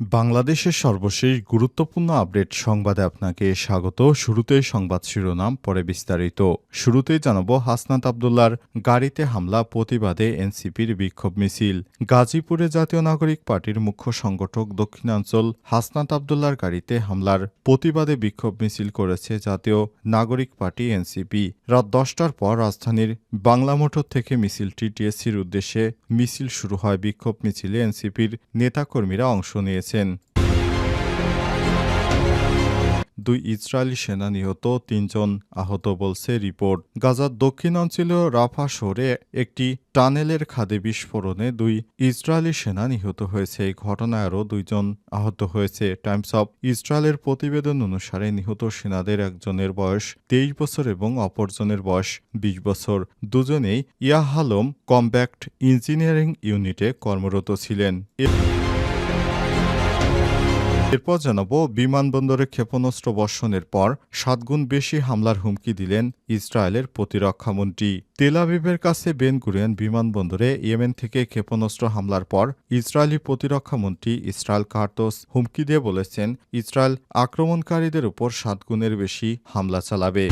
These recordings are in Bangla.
বাংলাদেশের সর্বশেষ গুরুত্বপূর্ণ আপডেট সংবাদে আপনাকে স্বাগত। শুরুতেই সংবাদ শিরোনাম, পরে বিস্তারিত। শুরুতেই জানাব হাসনাত আবদুল্লার গাড়িতে হামলা, প্রতিবাদে এনসিপির বিক্ষোভ মিছিল। গাজীপুরে জাতীয় নাগরিক পার্টির মুখ্য সংগঠক দক্ষিণাঞ্চল হাসনাত আবদুল্লার গাড়িতে হামলার প্রতিবাদে বিক্ষোভ মিছিল করেছে জাতীয় নাগরিক পার্টি এনসিপি। রাত দশটার পর রাজধানীর বাংলা মোটর থেকে মিছিলটি টিএসসির উদ্দেশ্যে মিছিল শুরু হয়। বিক্ষোভ মিছিলে এনসিপির নেতাকর্মীরা অংশ নিয়েছেন দুই ইসরায়েলি সেনা নিহত তিনজন আহত বলছে রিপোর্ট। গাজার দক্ষিণাঞ্চলীয় রাফা শহরে একটি টানেলের খাদে বিস্ফোরণে দুই ইসরায়েলি সেনা নিহত হয়েছে। এই ঘটনায় আরও দুইজন আহত হয়েছে। টাইমস অব ইসরায়েলের প্রতিবেদন অনুসারে নিহত সেনাদের একজনের বয়স তেইশ বছর এবং অপরজনের বয়স বিশ বছর। দুজনেই ইয়াহালম কম্প্যাক্ট ইঞ্জিনিয়ারিং ইউনিটে কর্মরত ছিলেন। এরপর জানাব, বিমানবন্দরে ক্ষেপণাস্ত্র বর্ষণের পর সাতগুণ বেশি হামলার হুমকি দিলেন ইসরায়েলের প্রতিরক্ষামন্ত্রী তেলাভিভের কাছে বেন গুরিয়ান বিমানবন্দরে ইয়েমেন থেকে ক্ষেপণাস্ত্র হামলার পর ইসরায়েলি প্রতিরক্ষামন্ত্রী ইসরায়েল কার্তোস হুমকি দিয়ে বলেছেন, ইসরায়েল আক্রমণকারীদের উপর সাতগুণের বেশি হামলা চালাবে।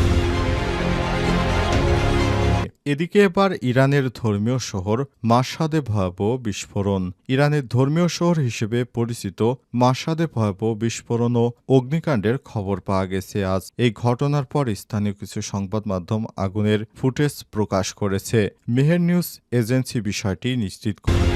এদিকে এবার ইরানের ধর্মীয় শহর মাসাদে ভয়াবহ বিস্ফোরণ। ইরানের ধর্মীয় শহর হিসেবে পরিচিত মাসাদে ভয়াবহ বিস্ফোরণ ও অগ্নিকাণ্ডের খবর পাওয়া গেছে আজ। এই ঘটনার পর স্থানীয় কিছু সংবাদ মাধ্যম আগুনের ফুটেজ প্রকাশ করেছে। মেহের নিউজ এজেন্সি বিষয়টি নিশ্চিত করে।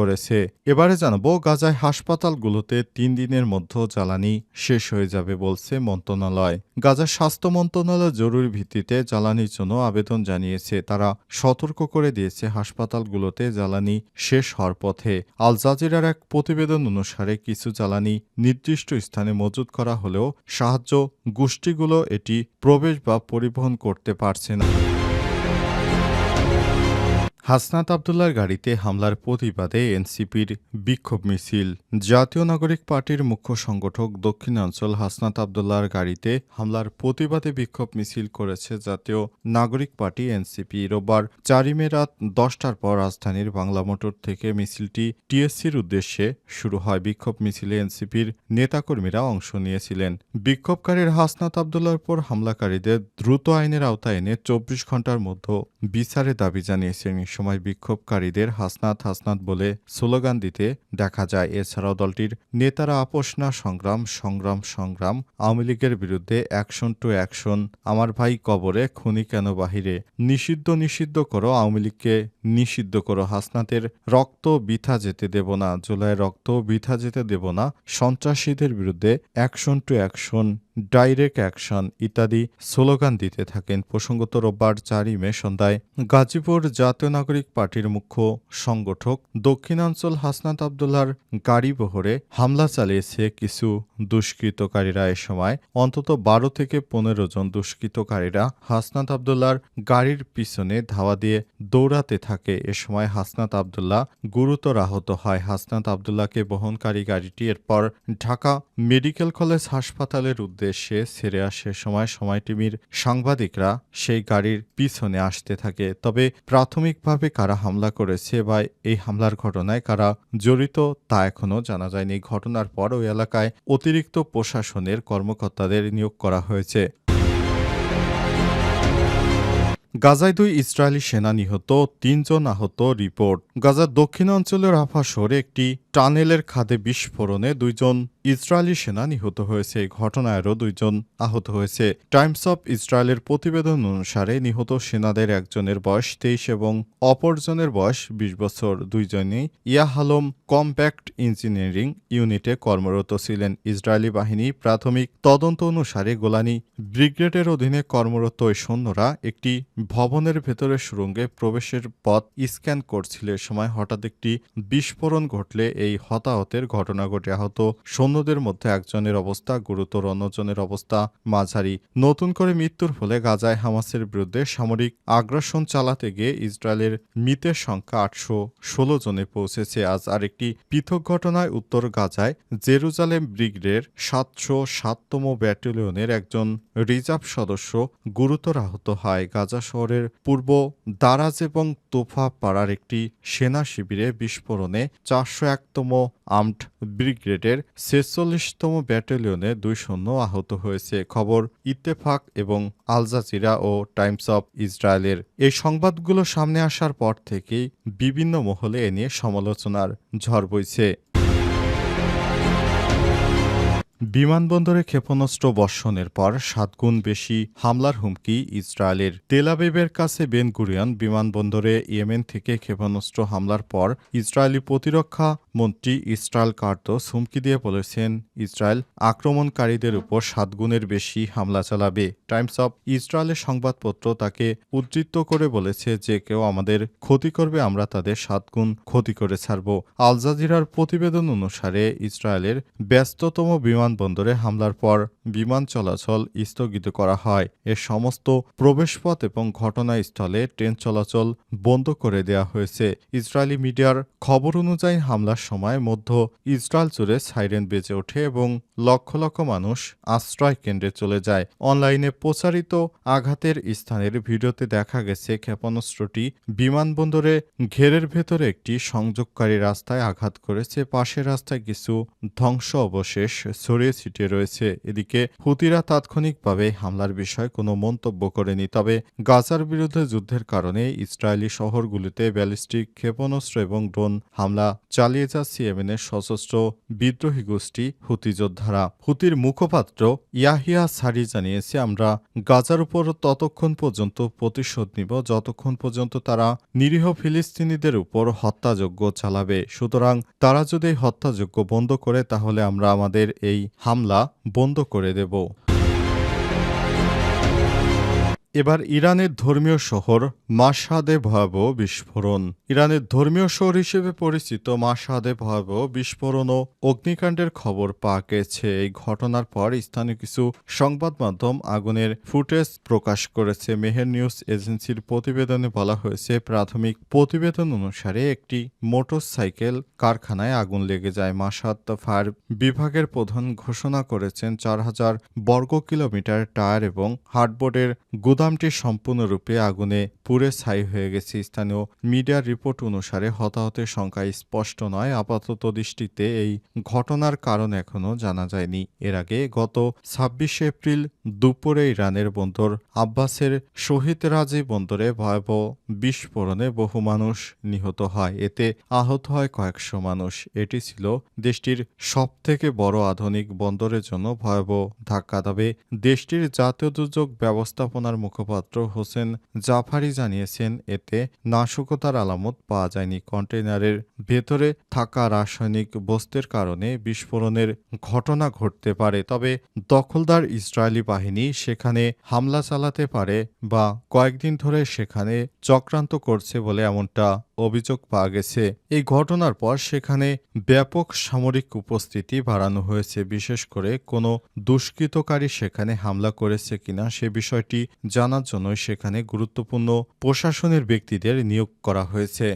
করেছে। এবারে জানাব, গাজায় হাসপাতালগুলোতে তিন দিনের মধ্যে জ্বালানি শেষ হয়ে যাবে বলছে মন্ত্রণালয়। গাজার স্বাস্থ্য মন্ত্রণালয় জরুরি ভিত্তিতে জ্বালানির জন্য আবেদন জানিয়েছে। তারা সতর্ক করে দিয়েছে হাসপাতালগুলোতে জ্বালানি শেষ হওয়ার পথে। আল জাজিরার এক প্রতিবেদন অনুসারে কিছু জ্বালানি নির্দিষ্ট স্থানে মজুত করা হলেও সাহায্য গোষ্ঠীগুলো এটি প্রবেশ বা পরিবহন করতে পারছে না। হাসনাত আবদুল্লার গাড়িতে হামলার প্রতিবাদে এনসিপির বিক্ষোভ মিছিল। জাতীয় নাগরিক পার্টির মুখ্য সংগঠক দক্ষিণাঞ্চল হাসনাত আবদুল্লার গাড়িতে হামলার প্রতিবাদে বিক্ষোভ মিছিল করেছে জাতীয় নাগরিক পার্টি এনসিপি। রোববার চারি মে রাত দশটার পর রাজধানীর বাংলা মোটর থেকে মিছিলটি টিএসসির উদ্দেশ্যে শুরু হয়। বিক্ষোভ মিছিলে এনসিপির নেতাকর্মীরা অংশ নিয়েছিলেন। বিক্ষোভকারীর হাসনাত আবদুল্লার পর হামলাকারীদের দ্রুত আইনের আওতায় এনে চব্বিশ ঘণ্টার মধ্যে বিচারে দাবি জানিয়েছেন সময় বিক্ষোভকারীদের হাসনাত হাসনাত বলে স্লোগান দিতে দেখা যায়। এছাড়াও দলটির নেতারা আপোষ না, সংগ্রাম সংগ্রাম সংগ্রাম। আওয়ামী লীগের বিরুদ্ধে অ্যাকশন টু অ্যাকশন। আমার ভাই কবরে, খুনি কেন বাহিরে? নিষিদ্ধ নিষিদ্ধ করো, আওয়ামী লীগকে নিষিদ্ধ করো। হাসনাতের রক্ত বিথা যেতে দেব না জুলাই রক্ত বিথা যেতে দেব না। সন্ত্রাসীদের বিরুদ্ধে action to action. Direct action ইত্যাদি স্লোগান দিতে থাকেন। প্রসঙ্গত রোববার চারই মে সন্ধ্যায় গাজীপুর জাতীয় নাগরিক পার্টির মুখ্য সংগঠক দক্ষিণাঞ্চল হাসনাত আবদুল্লার গাড়ি বহরে হামলা চালিয়েছে কিছু দুষ্কৃতকারীরা। এ সময় অন্তত বারো থেকে পনেরো জন দুষ্কৃতকারীরা হাসনাত আবদুল্লার গাড়ির পিছনে ধাওয়া দিয়ে দৌড়াতে থাকে। এ সময় হাসনাত আবদুল্লাহ গুরুতর আহত হয়। হাসনাত আবদুল্লাহকে বহনকারী গাড়িটি এরপর ঢাকা মেডিকেল কলেজ হাসপাতালের উদ্দেশ্যে ছেড়ে আসে সময় সময় টিভির সাংবাদিকরা সেই গাড়ির পিছনে আসতে থাকে। তবে প্রাথমিকভাবে কারা হামলা করেছে বা এই হামলার ঘটনায় কারা জড়িত তা এখনও জানা যায়নি। ঘটনার পর ওই এলাকায় অতিরিক্ত প্রশাসনের কর্মকর্তাদের নিয়োগ করা হয়েছে। গাজায় দুই ইসরায়েলি সেনা নিহত, তিনজন আহত রিপোর্ট। গাজার দক্ষিণাঞ্চলের রাফা শহরে একটি টানেলের খাদে বিস্ফোরণে দুইজন ইসরায়েলি সেনা নিহত হয়েছে। এই দুইজন আহত হয়েছে। টাইমস অফ ইসরায়েলের প্রতিবেদন অনুসারে নিহত সেনাদের একজনের বয়স তেইশ এবং অপরজনের বয়স বিশ বছর। দুইজনেই ইয়াহালম কম্প্যাক্ট ইঞ্জিনিয়ারিং ইউনিটে কর্মরত ছিলেন। ইসরায়েলি বাহিনী প্রাথমিক তদন্ত অনুসারে গোলানি ব্রিগেডের অধীনে কর্মরত ওই সৈন্যরা একটি ভবনের ভেতরে সুরঙ্গে প্রবেশের পথ স্ক্যান করছিল। সময় হঠাৎ একটি বিস্ফোরণ ঘটলে এই হতাহতের ঘটনা ঘটে আহত সৈন্যদের মধ্যে একজনের অবস্থা, গুরুতর অন্যজনের অবস্থা, মাঝারি। নতুন করে মৃত্যুর ফলে গাজায় হামাসের বিরুদ্ধে সামরিক আগ্রাসন চালাতে গিয়ে ইসরায়েলের মৃতের সংখ্যা আটশো ষোলো জনে পৌঁছেছে। আজ আরেকটি পৃথক ঘটনায় উত্তর গাজায় জেরুজালেম ব্রিগেডের সাতশো সাততম ব্যাটালিয়নের একজন রিজার্ভ সদস্য গুরুতর আহত হয়। গাজা শহরের পূর্ব দারাজ এবং তোফা পাড়ার একটি সেনা শিবিরে বিস্ফোরণে চারশো এক একতম আর্মড ব্রিগেডের ছেচল্লিশতম ব্যাটালিয়নে দুই সৈন্য আহত হয়েছে খবর ইত্তেফাক এবং আলজাজিরা ও টাইমস অব ইসরায়েলের। এই সংবাদগুলো সামনে আসার পর থেকেই বিভিন্ন মহলে এ নিয়ে সমালোচনার ঝড় বইছে। বিমানবন্দরে ক্ষেপণাস্ত্র বর্ষণের পর সাতগুণ বেশি হামলার হুমকি ইসরায়েলের তেলাবিবের কাছে বেন গুরিয়ান বিমানবন্দরে ইয়েমেন থেকে ক্ষেপণাস্ত্র হামলার পর ইসরায়েলি প্রতিরক্ষা মন্ত্রী ইসরায়েল কার্তোস হুমকি দিয়ে বলেছেন, ইসরায়েল আক্রমণকারীদের উপর সাতগুণের বেশি হামলা চালাবে। টাইমস অব ইসরায়েলের সংবাদপত্র তাকে উদ্ধৃত করে বলেছে যে, কেউ আমাদের ক্ষতি করবে, আমরা তাদের সাতগুণ ক্ষতি করে ছাড়ব। আল জাজিরার প্রতিবেদন অনুসারে ইসরায়েলের ব্যস্ততম বিমানবন্দরে হামলার পর বিমান চলাচল স্থগিত করা হয়। এর সমস্ত প্রবেশপথ এবং ঘটনাস্থলে ট্রেন চলাচল বন্ধ করে দেওয়া হয়েছে। ইসরায়েলি মিডিয়ার খবর অনুযায়ী হামলার সময় মধ্য ইসরায়েল জুড়ে সাইরেন বেজে ওঠে এবং লক্ষ লক্ষ মানুষ আশ্রয় কেন্দ্রে চলে যায়। অনলাইনে প্রচারিত আঘাতের স্থানের ভিডিওতে দেখা গেছে, ক্ষেপণাস্ত্রটি বিমানবন্দরে ঘেরের ভেতরে একটি সংযোগকারী রাস্তায় আঘাত করেছে। পাশের রাস্তায় কিছু ধ্বংস অবশেষ ছড়িয়ে ছিটিয়ে রয়েছে। এদিকে হুতিরা তাৎক্ষণিকভাবে হামলার বিষয়ে কোনো মন্তব্য করেনি, তবে গাজার বিরুদ্ধে যুদ্ধের কারণে ইসরায়েলি শহরগুলিতে ব্যালিস্টিক ক্ষেপণাস্ত্র এবং ড্রোন হামলা চালিয়ে যাচ্ছে ইয়েমেনের সশস্ত্র বিদ্রোহী গোষ্ঠী হুতি যোদ্ধারা। হুতির মুখপাত্র ইয়াহিয়া সারি জানিয়েছে, আমরা গাজার উপর ততক্ষণ পর্যন্ত প্রতিশোধ নিব, যতক্ষণ পর্যন্ত তারা নিরীহ ফিলিস্তিনিদের উপর হত্যাযজ্ঞ চালাবে। সুতরাং তারা যদি এই হত্যাযজ্ঞ বন্ধ করে, তাহলে আমরা আমাদের এই হামলা বন্ধ করে দেব। এবার ইরানের ধর্মীয় শহর মাসাদে ভয়াবহ বিস্ফোরণ। ইরানের ধর্মীয় শহর হিসেবে পরিচিত মাসাদে ভয়াবহ বিস্ফোরণ ও অগ্নিকাণ্ডের খবর পাওয়া গেছে। এই ঘটনার পর স্থানীয় কিছু সংবাদ মাধ্যম আগুনের ফুটেজ প্রকাশ করেছে। মেহের নিউজ এজেন্সির প্রতিবেদনে বলা হয়েছে, প্রাথমিক প্রতিবেদন অনুসারে একটি মোটরসাইকেল কারখানায় আগুন লেগে যায়। মাসাদ ফায়ার বিভাগের প্রধান ঘোষণা করেছেন, চার হাজার বর্গ কিলোমিটার টায়ার এবং হার্ডবোর্ডের গুদামটি সম্পূর্ণরূপে আগুনে পুড়ে ছাই হয়ে গেছে। স্থানীয় মিডিয়ার রিপোর্ট অনুসারে হতাহতের সংখ্যা স্পষ্ট নয়। আপাতত দৃষ্টিতে এই ঘটনার কারণ এখনও জানা যায়নি। এর আগে গত ছাব্বিশে এপ্রিল দুপুরে ইরানের বন্দর আব্বাসের শহীদ রাজি বন্দরে ভয়াবহ বিস্ফোরণে বহু মানুষ নিহত হয়। এতে আহত হয় কয়েকশো মানুষ। এটি ছিল দেশটির সবথেকে বড় আধুনিক বন্দরের জন্য ভয়াবহ ধাক্কা। তবে দেশটির জাতীয় দুর্যোগ ব্যবস্থাপনার মুখপাত্র হোসেন জাফারি জানিয়েছেন, এতে নাশকতার আলামত পাওয়া যায়নি। কন্টেইনারের ভেতরে থাকা রাসায়নিক বস্তুর কারণে বিস্ফোরণের ঘটনা ঘটতে পারে। তবে দখলদার ইসরায়েলি বাহিনী সেখানে হামলা চালাতে পারে বা কয়েকদিন ধরে সেখানে চক্রান্ত করছে বলে এমনটা অভিযোগ পাওয়া গেছে। এই ঘটনার পর সেখানে ব্যাপক সামরিক উপস্থিতি বাড়ানো হয়েছে। বিশেষ করে কোনো দুষ্কৃতকারী সেখানে হামলা করেছে কিনা সে বিষয়টি জানার জন্য সেখানে গুরুত্বপূর্ণ প্রশাসনের ব্যক্তিদের নিয়োগ করা হয়েছে।